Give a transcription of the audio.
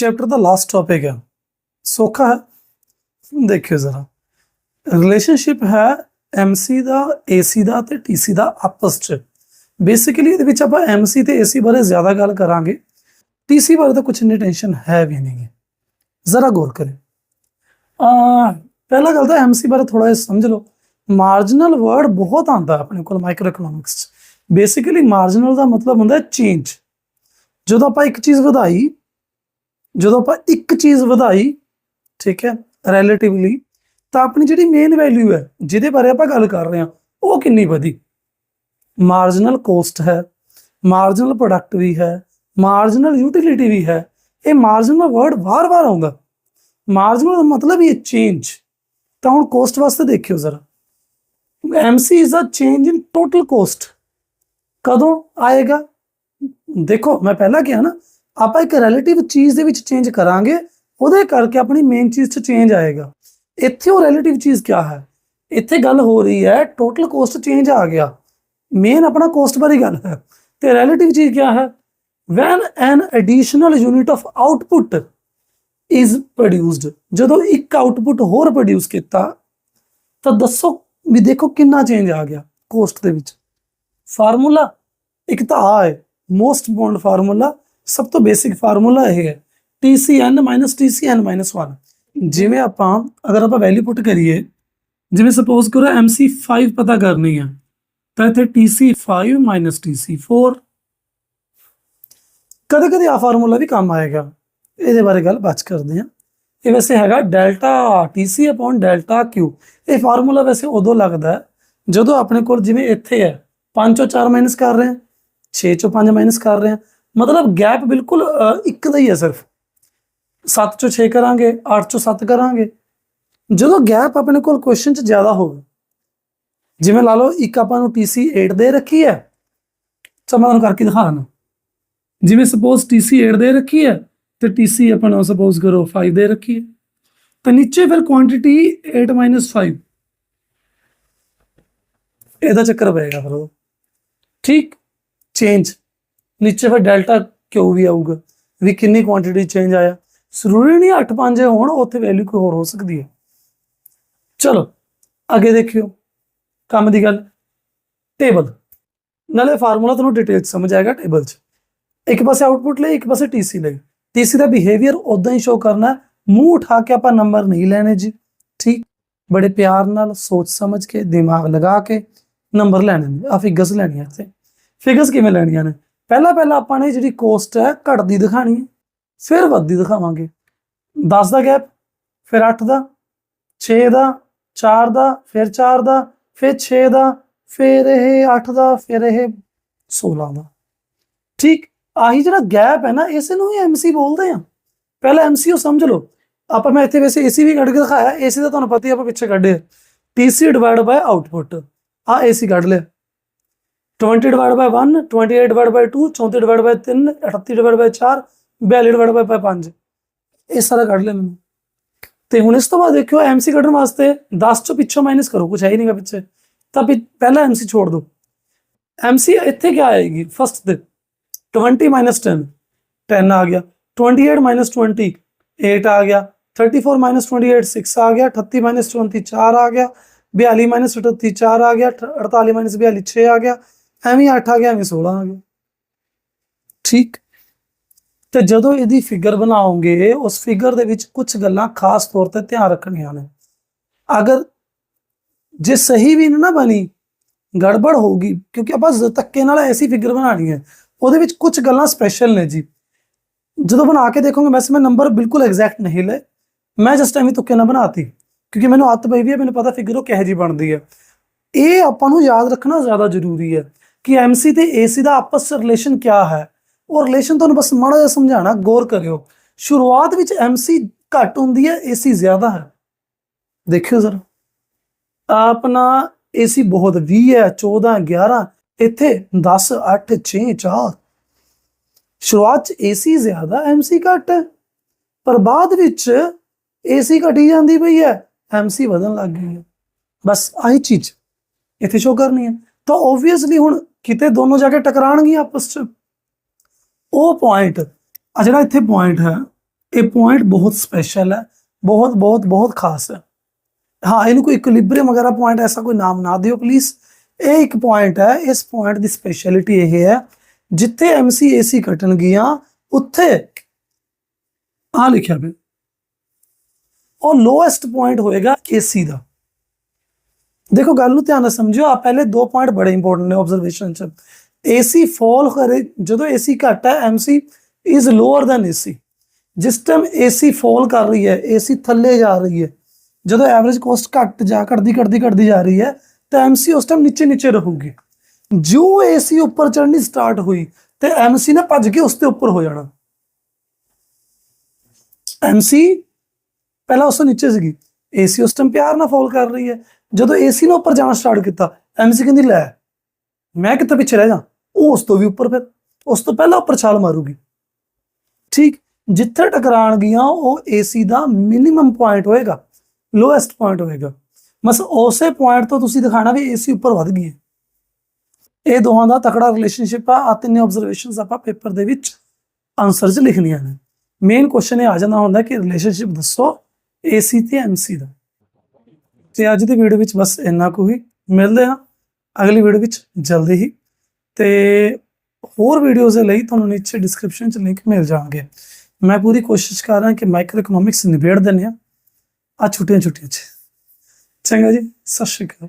Chapter ਦਾ last topic ਹੈ। ਸੌਖਾ ਹੈ। ਦੇਖਿਓ ਜ਼ਰਾ। ਰਿਲੇਸ਼ਨਸ਼ਿਪ ਹੈ MC ਦਾ AC ਦਾ ਤੇ TC ਦਾ ਆਪਸ ਚ। ਬੇਸਿਕਲੀ ਇਹਦੇ ਵਿੱਚ ਆਪਾਂ MC ਤੇ AC ਬਾਰੇ ਜ਼ਿਆਦਾ ਗੱਲ ਕਰਾਂਗੇ। TC ਬਾਰੇ ਤਾਂ ਕੁਝ ਇੰਨੀ ਟੈਨਸ਼ਨ ਹੈ ਵੀ ਨਹੀਂ ਹੈ ਜ਼ਰਾ ਗੌਰ ਕਰੇ ਆ ਪਹਿਲਾ ਗੱਲ ਤਾਂ MC ਬਾਰੇ ਥੋੜਾ ਜਿਹਾ ਸਮਝ ਲਓ। ਮਾਰਜਨਲ ਵਰਡ ਬਹੁਤ ਆਉਂਦਾ ਆਪਣੇ ਕੋਲ ਮਾਈਕਰੋ ਇਕਨੋਮਿਕਸ ਚ। ਬੇਸਿਕਲੀ ਮਾਰਜਨਲ ਦਾ ਮਤਲਬ ਹੁੰਦਾ ਚੇਂਜ ਜਦੋਂ ਆਪਾਂ ਇੱਕ ਚੀਜ਼ ਵਧਾਈ ਜਦੋਂ ਆਪਾਂ ਇੱਕ ਚੀਜ਼ ਵਧਾਈ, ਠੀਕ ਹੈ ਰਿਲੇਟਿਵਲੀ ਤਾਂ ਆਪਣੀ ਜਿਹੜੀ ਮੇਨ ਵੈਲਿਊ ਹੈ, ਜਿਹਦੇ ਬਾਰੇ ਆਪਾਂ ਗੱਲ ਕਰ ਰਹੇ ਹਾਂ, ਉਹ ਕਿੰਨੀ ਵਧੀ? ਮਾਰਜਨਲ ਕੋਸਟ ਹੈ ਮਾਰਜਨਲ ਪ੍ਰੋਡਕਟ ਵੀ ਹੈ ਮਾਰਜਨਲ ਯੂਟਿਲਿਟੀ ਵੀ ਹੈ, ਇਹ ਮਾਰਜਨਲ ਵਰਡ ਵਾਰ-ਵਾਰ ਆਉਂਦਾ। ਮਾਰਜਨਲ ਦਾ ਮਤਲਬ ਇਹ ਚੇਂਜ ਤਾਂ ਹੁਣ ਕੋਸਟ ਵਾਸਤੇ ਦੇਖਿਓ ਜ਼ਰਾ। MC is a change in total cost ਕਦੋਂ ਆਏਗਾ? ਦੇਖੋ, ਮੈਂ ਪਹਿਲਾਂ ਕਿਹਾ ਨਾ ਆਪਾਂ ਇੱਕ ਰਿਲੇਟਿਵ ਚੀਜ਼ ਦੇ ਵਿੱਚ ਚੇਂਜ ਕਰਾਂਗੇ, ਉਹਦੇ ਕਰਕੇ ਆਪਣੀ ਮੇਨ ਚੀਜ਼ 'ਚ ਚੇਂਜ ਆਏਗਾ। ਇੱਥੇ ਉਹ ਰਿਲੇਟਿਵ ਚੀਜ਼ ਕੀ ਹੈ? ਇੱਥੇ ਗੱਲ ਹੋ ਰਹੀ ਹੈ ਟੋਟਲ ਕੋਸਟ ਚੇਂਜ ਆ ਗਿਆ। ਮੇਨ ਆਪਣਾ ਕੋਸਟ ਬਾਰੇ ਗੱਲ ਹੈ। ਤੇ ਰਿਲੇਟਿਵ ਚੀਜ਼ ਕੀ ਹੈ? When an additional unit of output is produced, ਜਦੋਂ ਇੱਕ ਆਊਟਪੁੱਟ ਹੋਰ ਪ੍ਰੋਡਿਊਸ ਕੀਤਾ, ਤਾਂ ਦੱਸੋ ਵੀ ਦੇਖੋ ਕਿੰਨਾ ਚੇਂਜ ਆ ਗਿਆ ਕੋਸਟ ਦੇ ਵਿੱਚ। ਫਾਰਮੂਲਾ ਇੱਕ ਤਾਂ ਆ ਹੈ ਮੋਸਟ ਬੌਂਡ ਫਾਰਮੂਲਾ ਸਭ ਤੋਂ ਬੇਸਿਕ ਫਾਰਮੂਲਾ ਇਹ ਹੈ TCN TCN 1 ਜਿਵੇਂ ਆਪਾਂ ਅਗਰ ਆਪਾਂ ਵੈਲਿਊ ਪੁੱਟ ਕਰੀਏ ਜਿਵੇਂ ਸਪੋਜ਼ ਕਰੋ MC5 ਪਤਾ ਕਰਨੀ ਹੈ ਤਾਂ ਇੱਥੇ TC5 TC4 ਕਦੇ ਕਦੇ ਆ ਫਾਰਮੂਲਾ ਵੀ ਕੰਮ ਆਏਗਾ ਇਹਦੇ ਬਾਰੇ ਗੱਲ ਬਾਤ ਕਰਦੇ ਹਾਂ ਇਹ ਵੈਸੇ ਹੈਗਾ ਡੈਲਟਾ TC ਡੈਲਟਾ Q ਇਹ ਫਾਰਮੂਲਾ ਵੈਸੇ ਉਦੋਂ ਲੱਗਦਾ ਹੈ ਜਦੋਂ ਆਪਣੇ ਕੋਲ ਜਿਵੇਂ ਇੱਥੇ ਹੈ 5 ਚੋਂ 4 ਮਾਈਨਸ ਕਰ ਰਹੇ ਹਾਂ 6 ਚੋਂ 5 ਮਾਈਨਸ ਕਰ ਰਹੇ ਹਾਂ ਮਤਲਬ ਗੈਪ ਬਿਲਕੁਲ ਇੱਕ ਦਾ ਹੀ ਹੈ ਸਿਰਫ। 7 ਚੋਂ 6 ਕਰਾਂਗੇ 8 ਚੋਂ 7 ਕਰਾਂਗੇ। ਜਦੋਂ ਗੈਪ ਆਪਣੇ ਕੋਲ ਕੁਐਸਚਨ 'ਚ ਜ਼ਿਆਦਾ ਹੋਵੇ, ਜਿਵੇਂ ਲਾ ਲਓ ਇੱਕ ਆਪਾਂ ਨੂੰ TC 8 ਦੇ ਰੱਖੀ ਹੈ ਚਲ ਮੈਂ ਤੁਹਾਨੂੰ ਕਰਕੇ ਦਿਖਾ ਦਿੰਦਾ। ਜਿਵੇਂ ਸਪੋਜ਼ TC 8 ਦੇ ਰੱਖੀ ਹੈ, ਤੇ TC ਆਪਾਂ ਨੂੰ ਸਪੋਜ਼ ਕਰੋ 5 ਦੇ ਰੱਖੀ ਹੈ, ਤਾਂ ਨੀਚੇ ਫਿਰ ਕੁਆਂਟੀਟੀ 8 5 ਇਹਦਾ ਚੱਕਰ ਪਏਗਾ ਫਿਰ ਉਹ। ਠੀਕ? ਚੇਂਜ ਨੀਚੇ ਫਿਰ ਡੈਲਟਾ ਕਿਉਂ ਵੀ ਆਊਗਾ? ਵੀ ਕਿੰਨੀ ਕੁਆਂਟੀਟੀ ਚੇਂਜ ਆਇਆ? ਜ਼ਰੂਰੀ ਨਹੀਂ 8 5 ਹੋਣ, ਉੱਥੇ ਵੈਲਿਊ ਕੋਈ ਹੋਰ ਹੋ ਸਕਦੀ ਹੈ। ਚਲੋ, ਅੱਗੇ ਦੇਖਿਓ। ਕੰਮ ਦੀ ਗੱਲ। ਟੇਬਲ। ਨਾਲੇ ਫਾਰਮੂਲਾ ਤੁਹਾਨੂੰ ਡਿਟੇਲ ਸਮਝ ਆਏਗਾ ਟੇਬਲ 'ਚ। ਇੱਕ ਪਾਸੇ ਆਊਟਪੁੱਟ ਲਈ, ਇੱਕ ਪਾਸੇ ਟੀਸੀ ਲਈ। ਟੀਸੀ ਦਾ ਬਿਹੇਵੀਅਰ ਉਦਾਂ ਹੀ ਸ਼ੋ ਕਰਨਾ ਮੂੰਹ ਉਠਾ ਕੇ ਆਪਾਂ ਨੰਬਰ ਨਹੀਂ ਲੈਣੇ ਜੀ। ਠੀਕ? ਬੜੇ ਪਿਆਰ ਨਾਲ, ਸੋਚ ਸਮਝ ਕੇ, ਦਿਮਾਗ ਲਗਾ ਕੇ ਨੰਬਰ ਲੈਣੇ ਨੇ। ਆ ਫਿਗਰਸ ਲੈਣੀਆਂ ਇੱਥੇ। ਫਿਗਰਸ ਕਿਵੇਂ ਲੈਣੀਆਂ ਨੇ? ਪਹਿਲਾਂ ਪਹਿਲਾਂ ਆਪਾਂ ਨੇ ਜਿਹੜੀ ਕੋਸਟ ਹੈ ਘਟਦੀ ਦਿਖਾਣੀ ਹੈ, ਫਿਰ ਵੱਧਦੀ ਦਿਖਾਵਾਂਗੇ। 10 ਦਾ ਗੈਪ ਫਿਰ 8 ਦਾ 6 ਦਾ 4 ਦਾ, ਫਿਰ 4 ਦਾ, ਫਿਰ 6 ਦਾ, ਫਿਰ ਇਹ 8 ਦਾ, ਫਿਰ ਇਹ 16 ਦਾ। ਠੀਕ, ਆਹੀ ਜਿਹੜਾ ਗੈਪ ਹੈ ਨਾ, ਇਸ ਨੂੰ ਹੀ ਐਮਸੀ ਬੋਲਦੇ ਆ ਪਹਿਲਾਂ ਐਮਸੀਓ ਸਮਝ ਲਓ। ਆਪਾਂ ਮੈਂ ਇੱਥੇ ਵੈਸੇ ਏਸੀ ਵੀ ਕੱਢ ਕੇ ਦਿਖਾਇਆ ਏਸੀ ਦਾ ਤੁਹਾਨੂੰ ਪਤਾ ਹੀ ਆਪਾਂ ਪਿੱਛੇ ਕੱਢਿਆ ਟੀਸੀ ਡਿਵਾਈਡ ਬਾਈ ਆਉਟਪੁੱਟ ਆ ਏਸੀ ਕੱਢ ਲਿਆ। 20 divide by 1 28 divide by 2 34 divide by 3 38 divide by 4 42 divide by 5 ਇਹ ਸਾਰਾ ਕੱਢ ਲਿਆ ਮੈਨੂੰ ਤੇ ਹੁਣ ਇਸ ਤੋਂ ਬਾਅਦ ਦੇਖਿਓ ਐਮਸੀ ਕੱਢਣ ਵਾਸਤੇ 10 ਚੋਂ ਪਿੱਛੋਂ ਮਾਈਨਸ ਕਰੋ ਕੁਝ ਹੈ ਹੀ ਨਹੀਂਗਾ ਪਿੱਛੇ ਤਾਂ ਪਿ- ਪਹਿਲਾ ਐਮਸੀ ਛੋੜ ਦਿਓ ਐਮਸੀ ਇੱਥੇ ਕੀ ਆਏਗੀ ਫਸਟ ਤੇ 20 minus 10 10 ਆ ਗਿਆ 28 minus 20 8 ਆ ਗਿਆ 34 minus 28 6 ਆ ਗਿਆ 38 minus 24 4 ਆ ਗਿਆ 42 minus 38 4 ਆ ਗਿਆ 48 minus 42 6 ਆ ਗਿਆ ਐਵੇਂ 8 ਆ ਗਿਆ ਐਵੇਂ 16 ਆ ਗਿਆ ਠੀਕ? ਤੇ ਜਦੋਂ ਇਹਦੀ ਫਿਗਰ ਬਣਾਓਗੇ, ਉਸ ਫਿਗਰ ਦੇ ਵਿੱਚ ਕੁਝ ਗੱਲਾਂ ਖਾਸ ਤੌਰ ਤੇ ਧਿਆਨ ਰੱਖਣੀਆਂ ਨੇ। ਅਗਰ ਜੇ ਸਹੀ ਵੀ ਨਾ ਬਣੀ, ਗੜਬੜ ਹੋਊਗੀ, ਕਿਉਂਕਿ ਆਪਾਂ ਧੱਕੇ ਨਾਲ ਐਸੀ ਫਿਗਰ ਬਣਾਣੀ ਹੈ। ਉਹਦੇ ਵਿੱਚ ਕੁਝ ਗੱਲਾਂ ਸਪੈਸ਼ਲ ਨੇ ਜੀ। ਜਦੋਂ ਬਣਾ ਕੇ ਦੇਖੋਗੇ, ਵੈਸੇ ਮੈਂ ਨੰਬਰ ਬਿਲਕੁਲ ਐਗਜ਼ੈਕਟ ਨਹੀਂ ਲਏ। ਮੈਂ ਜਸਟ ਐਵੇਂ ਤੁੱਕੇ ਨਾਲ ਬਣਾਤੀ, ਕਿਉਂਕਿ ਮੈਨੂੰ ਆਦਤ ਪਈ ਵੀ ਹੈ, ਮੈਨੂੰ ਪਤਾ ਫਿਗਰ ਉਹ ਕਿਹੋ ਜੀ ਬਣਦੀ ਹੈ। ਇਹ ਆਪਾਂ ਨੂੰ ਯਾਦ ਰੱਖਣਾ ਜ਼ਿਆਦਾ ਜ਼ਰੂਰੀ ਹੈ। ਕਿ MC ਤੇ AC ਦਾ ਆਪਸ ਵਿੱਚ ਰਿਲੇਸ਼ਨ ਕਿਆ ਹੈ? ਉਹ ਰਿਲੇਸ਼ਨ ਤੁਹਾਨੂੰ ਬਸ ਮਾੜਾ ਜਿਹਾ ਸਮਝਾਣਾ ਗੌਰ ਕਰਿਓ। ਸ਼ੁਰੂਆਤ ਵਿੱਚ MC ਘੱਟ ਹੁੰਦੀ ਹੈ AC ਜ਼ਿਆਦਾ ਹੈ। ਦੇਖਿਓ ਜ਼ਰਾ। ਆਪਣਾ AC ਬਹੁਤ 20 ਹੈ 14 11 ਇੱਥੇ 10 8 6 4 ਸ਼ੁਰੂਆਤ ਚ AC ਜ਼ਿਆਦਾ MC ਘੱਟ ਹੈ। ਪਰ ਬਾਅਦ ਵਿੱਚ AC ਘਟੀ ਜਾਂਦੀ ਪਈ ਹੈ MC ਵਧਣ ਲੱਗ ਗਈ ਹੈ। ਬਸ ਆਹੀ ਚੀਜ਼ ਇੱਥੇ ਸ਼ੋ ਕਰਨੀ ਹੈ। ਤਾਂ ਆਬਵੀਅਸਲੀ ਹੁਣ ਕਿਤੇ ਦੋਨੋਂ ਜਾ ਕੇ ਟਕਰਾਣਗੀਆਂ ਆਪਸ ਚ ਉਹ ਪੁਆਇੰਟ ਆ ਜਿਹੜਾ ਇੱਥੇ ਪੁਆਇੰਟ ਹੈ ਇਹ ਪੁਆਇੰਟ ਬਹੁਤ ਸਪੈਸ਼ਲ ਹੈ ਬਹੁਤ ਬਹੁਤ ਬਹੁਤ ਖਾਸ ਹੈ ਹਾਂ ਇਹਨੂੰ ਕੋਈ ਇਕੁਲਿਬ੍ਰੀਅਮ ਵਗੈਰਾ ਪੁਆਇੰਟ ਐਸਾ ਕੋਈ ਨਾਮ ਨਾ ਦਿਓ ਪਲੀਜ਼ ਇਹ ਇੱਕ ਪੁਆਇੰਟ ਹੈ ਇਸ ਪੁਆਇੰਟ ਦੀ ਸਪੈਸ਼ਲਿਟੀ ਇਹ ਹੈ ਜਿੱਥੇ ਐਮਸੀ ਏਸੀ ਕੱਟਣਗੀਆਂ ਉੱਥੇ ਆ ਲਿਖਿਆ ਬਿਲ ਉਹ ਲੋਐਸਟ ਪੁਆਇੰਟ ਹੋਏਗਾ ਏਸੀ ਦਾ ਦੇਖੋ ਗੱਲ ਨੂੰ ਧਿਆਨ ਨਾਲ ਸਮਝਿਓ ਆ ਪਹਿਲੇ ਦੋ ਪੁਆਇੰਟ ਬੜੇ ਇੰਪੋਰਟੈਂਟ ਨੇ ਆਬਜ਼ਰਵੇਸ਼ਨ ਚ ਏਸੀ ਫਾਲ ਕਰੇ ਜਦੋਂ ਏਸੀ ਘੱਟ ਹੈ MC is lower than AC ਜਿਸ ਟਾਈਮ ਏਸੀ ਫਾਲ ਕਰ ਰਹੀ ਹੈ ਏਸੀ ਥੱਲੇ ਜਾ ਰਹੀ ਹੈ ਜਦੋਂ ਐਵਰੇਜ ਕੋਸਟ ਘੱਟ ਜਾ ਘਟਦੀ ਘਟਦੀ ਘਟਦੀ ਜਾ ਰਹੀ ਹੈ ਤਾਂ ਐਮਸੀ ਉਸ ਟਾਈਮ ਨੀਚੇ ਨੀਚੇ ਰਹੂਗੀ ਜੋ ਏਸੀ ਉੱਪਰ ਚੜ੍ਹਨੀ ਸਟਾਰਟ ਹੋਈ ਤੇ ਐਮਸੀ ਨੇ ਭੱਜ ਕੇ ਉਸ ਤੇ ਉੱਪਰ ਹੋ ਜਾਣਾ ਐਮਸੀ ਪਹਿਲਾਂ ਉਸ ਤੋਂ ਨੀਚੇ ਸੀਗੀ ਏਸੀ ਉਸ ਟਾਈਮ ਪਿਆਰ ਨਾਲ ਫਾਲ ਕਰ ਰਹੀ ਹੈ ਜਦੋਂ ਏਸੀ ਨੇ ਉੱਪਰ ਜਾਣਾ ਸਟਾਰਟ ਕੀਤਾ ਐਮਸੀ ਕਹਿੰਦੀ, ਲੈ, ਮੈਂ ਕਿੱਥੇ ਪਿੱਛੇ ਰਹਿ ਜਾ ਉਹ ਉਸ ਤੋਂ ਵੀ ਉੱਪਰ ਫਿਰ, ਉਸ ਤੋਂ ਪਹਿਲਾਂ ਉੱਪਰ ਛਾਲ ਮਾਰੂਗੀ। ਠੀਕ? ਜਿੱਥੇ ਟਕਰਾਣਗੀਆਂ ਉਹ ਏਸੀ ਦਾ ਮਿਨੀਮਮ ਪੁਆਇੰਟ ਹੋਏਗਾ ਲੋਐਸਟ ਪੁਆਇੰਟ ਹੋਏਗਾ। ਬਸ ਉਸੇ ਪੁਆਇੰਟ ਤੋਂ ਤੁਸੀਂ ਦਿਖਾਣਾ ਵੀ ਏਸੀ ਉੱਪਰ ਵੱਧ ਗਈ ਹੈ। ਇਹ ਦੋਹਾਂ ਦਾ ਤਕੜਾ ਰਿਲੇਸ਼ਨਸ਼ਿਪ ਆ। ਆ ਤਿੰਨੇ ਆਬਜ਼ਰਵੇਸ਼ਨਸ ਆਪਾਂ ਪੇਪਰ ਦੇ ਵਿੱਚ ਆਨਸਰ 'ਚ ਲਿਖਣੀਆਂ ਨੇ। ਮੇਨ ਕੁਐਸਚਨ ਇਹ ਆ ਜਾਂਦਾ ਹੁੰਦਾ ਕਿ ਰਿਲੇਸ਼ਨਸ਼ਿਪ ਦੱਸੋ ਏਸੀ ਤੇ ਐਮਸੀ ਦਾ। ਤੇ ਅੱਜ ਦੀ ਵੀਡੀਓ ਵਿੱਚ ਬਸ ਇੰਨਾ ਕੁ ਹੀ। ਮਿਲਦੇ ਹਾਂ ਅਗਲੀ ਵੀਡੀਓ ਵਿੱਚ ਜਲਦੀ ਹੀ। ਤੇ ਹੋਰ ਵੀਡੀਓਜ਼ ਦੇ ਲਈ ਤੁਹਾਨੂੰ ਨੀਚੇ ਡਿਸਕ੍ਰਿਪਸ਼ਨ 'ਚ ਲਿੰਕ ਮਿਲ ਜਾਣਗੇ। ਮੈਂ ਪੂਰੀ ਕੋਸ਼ਿਸ਼ ਕਰ ਰਿਹਾ ਕਿ ਮਾਈਕਰੋ ਇਕਨੋਮਿਕਸ ਨਿਬੇੜ ਦਿੰਦੇ ਆ ਆ ਛੁੱਟੀਆਂ ਛੁੱਟੀਆਂ 'ਚ। ਚੰਗਾ ਜੀ, ਸਤਿ ਸ਼੍ਰੀ ਅਕਾਲ।